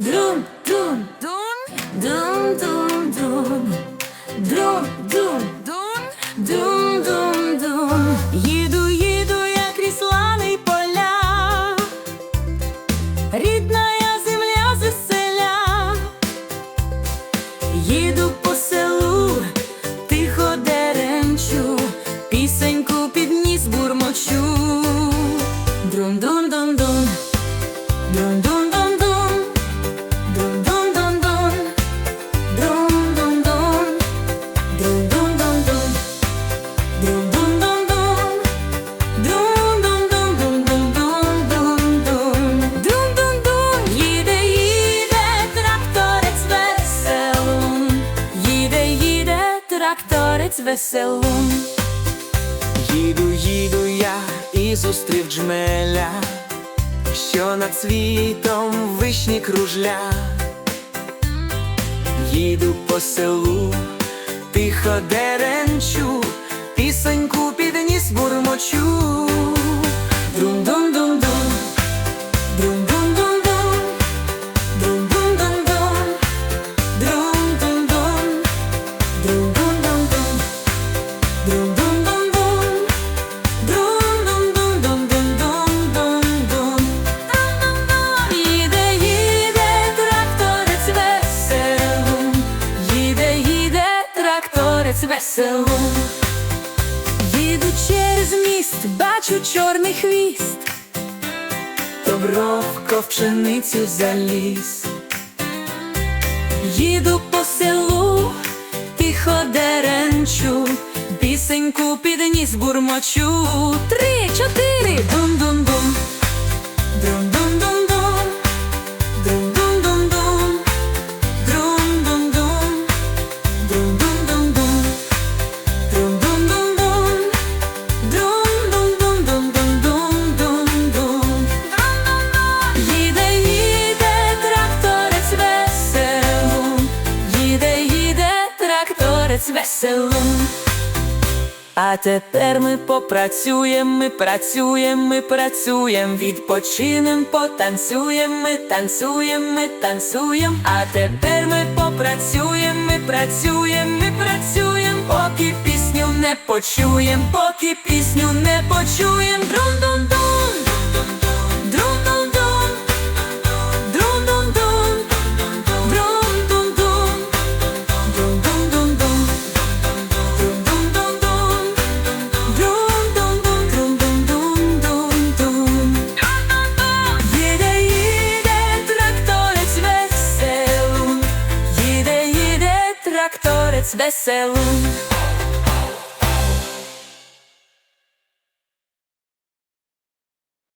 Друм, дум, дун, дум, дум, дум, друм, дум, дун, дум, дум, дум. Їду, їду, я крізь лани поля. Рідна я земля зі селя. Їду по селу, тихо деренчу, пісеньку підніс бурмочу. Тракторець веселун. Їду, їду я і зустрів джмеля, що над світом вишні кружля. Їду по селу, тихо деренчу, пісеньку підніс бурмочу. Веселун. Їду через міст, бачу чорний хвіст, Добровко в пшеницю заліз. Їду по селу, тихо деренчу, пісеньку підніс бурмочу. Три, чотири, дум-дум-дум, тракторець веселун. А тепер ми попрацюємо, ми працюємо, ми працюємо, відпочинем, потанцюємо, ми танцюємо, ми танцюємо. А тепер ми попрацюємо, ми працюємо, ми працюємо, поки пісню не почуємо, поки пісню не. Друн-дун-дун, друн-дун-дун, desceu.